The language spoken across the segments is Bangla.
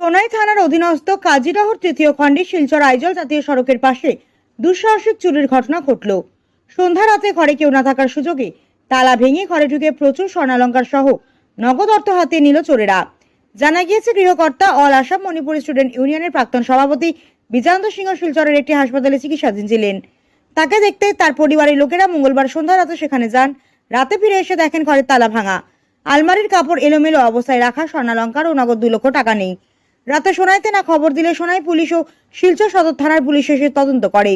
সোনাই থানার অধীনস্থ কাজিডহর তৃতীয় খণ্ডে শিলচর আইজল জাতীয় সড়কের পাশে দুঃসাহসিক চুরির ঘটনা ঘটল। সন্ধ্যা রাতে ঘরে কেউ না থাকার সুযোগে তালা ভেঙে ঘরে ঢুকে প্রচুর স্বর্ণালঙ্কার সহ নগদ অর্থ হাতে নিল চোরেরা। জানা গিয়েছে, গৃহকর্তা অল আসাম মণিপুর স্টুডেন্ট ইউনিয়নের প্রাক্তন সভাপতি বিজান্ত সিংহ শিলচরের একটি হাসপাতালে চিকিৎসাধীন ছিলেন। তাকে দেখতে তার পরিবারের লোকেরা মঙ্গলবার সন্ধ্যা রাতে সেখানে যান। রাতে ফিরে এসে দেখেন ঘরের তালা ভাঙা। আলমারির কাপড় এলোমেলো অবস্থায় রাখা স্বর্ণালঙ্কার ও নগদ দু লক্ষ টাকা নেই। রাতে সোনাইতে না খবর দিলে সোনাই পুলিশ ও শিলচর সদর থানার পুলিশ এসে তদন্ত করে।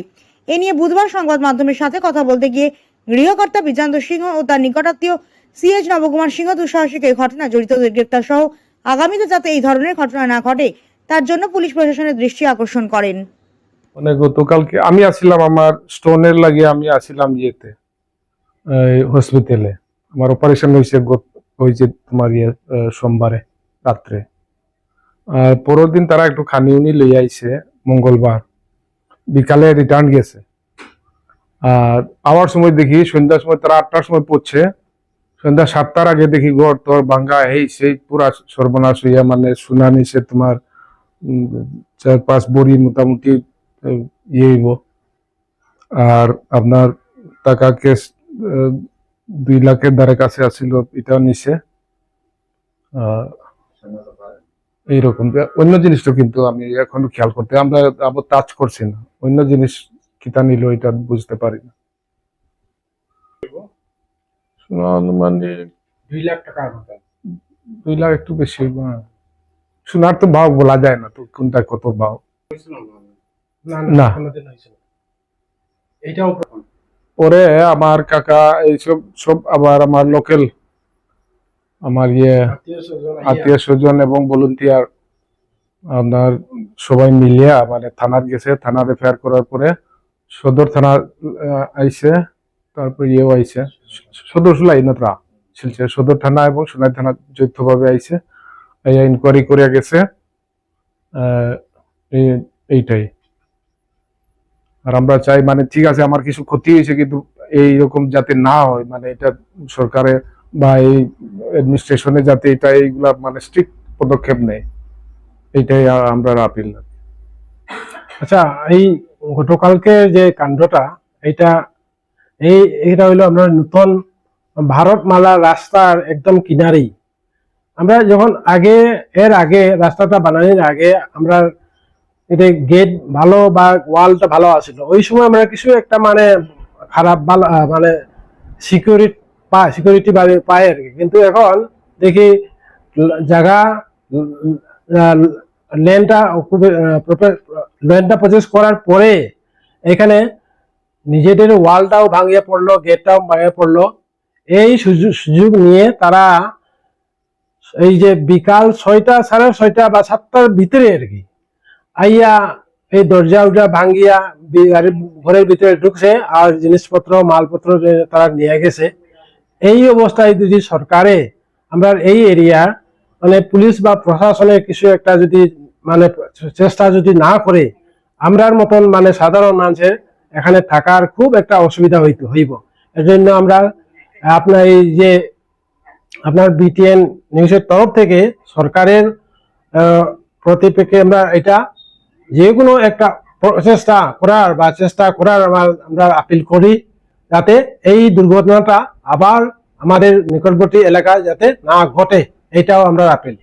এ নিয়ে বুধবার সংবাদ মাধ্যমের সাথে কথা বলতে গিয়ে গৃহকর্তা বিজান্ত সিংহ ও তার নিকটাত্মীয় সিএচ নবকুমার সিংহ দুঃসাহসিক এই ঘটনা জড়িতদের গ্রেপ্তার সহ আগামীতে যাতে এই ধরনের ঘটনা না ঘটে, তার জন্য পুলিশ প্রশাসনের দৃষ্টি আকর্ষণ করেন। মানে গতকালকে আমি আসছিলাম আমার স্টোনের লাগে আমি আসছিলাম ইয়েতে হসপিটালে আমার অপারেশন হয়েছে হয়েছে তোমার ইয়ে সোমবারে, রাত্রে। পরের দিন তারা একটু খানি উনি লই আইছে, মঙ্গলবার। বিকালে রিটার্ন গেছে। আর আওয়ার সময় দেখি, সন্ধ্যার সময় তারা আটটার সময় পড়ছে। সন্ধ্যা সাতটার আগে দেখি ঘর তোর ভাঙ্গা, এই সেই পুরা সর্বনাশ হইয়া মানে শুনা নিছে তোমার চার পাঁচ বড়ি মোটামুটি ইয়ে হইব। আর আপনার টাকা কেস দুই লাখের দ্বারে কাছে আসছিল এটাও নিছে। এইরকম। অন্য জিনিসটা কিন্তু আমি এখন খেয়াল করতে আমরা আবার টাচ করছি না। অন্য জিনিস কিতা নিল এটা বুঝতে পারি না। মানে। দুই লাখ টাকার মতো। দুই লাখ একটু বেশি হ্যাঁ। সোনার তো ভাও বলা যায় না তো কোনটা কত ভাও? না পরে আমার কাকা এইসব সব আবার আমার লোকাল আমার ইয়ে আত্মীয় স্বজন এবং ভলেন্টিয়ার আপনার সবাই মিলিয়া মানে থানার গেছে। থানার এফআইআর করার পরে সদর থানা আইছে, তারপর ইয়েও আইছে। স- সদর সুলাই নত্রা শিলচর সদর থানা এবং সোনাই থানা যৌথভাবে আইছে। এই ইনকোয়ারি করে গেছে এই- এইটাই। আর আমরা চাই মানে ঠিক আছে, আমার কিছু ক্ষতি হয়েছে কিন্তু এইরকম যাতে না হয় মানে এটা সরকারে বা এই অ্যাডমিনিস্ট্রেশনে যাতে এটা এইগুলা মানে স্ট্রিক্ট পদক্ষেপ নেয়, এইটাই আমরা আপিল আচ্ছা এই গতকালকে যে কাণ্ডটা এটা এই এটা হইল আমরা নতুন ভারতমালা রাস্তার একদম কিনারেই। আমরা যখন আগে, এর আগে রাস্তাটা বানানোর আগে আমরা এটা গেট ভালো বা ওয়ালটা ভালো আছিল, ওই সময় আমরা কিছু একটা মানে খারাপ মানে সিকিউরিটি পায় সিকিউরিটি পায় আর কি। কিন্তু এখন দেখি জায়গা ল্যান্ডটা ল্যান্ডটা প্রচেস করার পরে এখানে নিজেদের ওয়ালটাও ভাঙিয়ে পড়ল, গেটটাও ভাঙিয়ে পড়ল। এই সুযোগ নিয়ে তারা এই যে বিকাল ছয়টা, সাড়ে ছয়টা বা সাতটার ভিতরে আর কি, আইয়া এই দরজা উজা ভাঙ্গিয়া ঘরের ভিতরে ঢুকছে আর জিনিসপত্র, মালপত্র তারা নিয়ে গেছে। এই অবস্থায় যদি সরকারে আমরা এই এরিয়া মানে পুলিশ বা প্রশাসনের কিছু একটা যদি মানে চেষ্টা যদি না করে, আমরার মতন মানে সাধারণ মানুষের এখানে থাকার খুব একটা অসুবিধা হইতে, হইব। এর জন্য আমরা, আপনার এই যে, আপনার বিটিএন নিউজের তরফ থেকে সরকারের প্রতিপেক্ষে আমরা এটা যে কোনো একটা প্রচেষ্টা করার বা চেষ্টা করার আমরা আপিল করি। যাতে এই দুর্ঘটনাটা আবার আমাদের নিকটবর্তী এলাকায় যাতে না ঘটে এটাও আমরা আপিল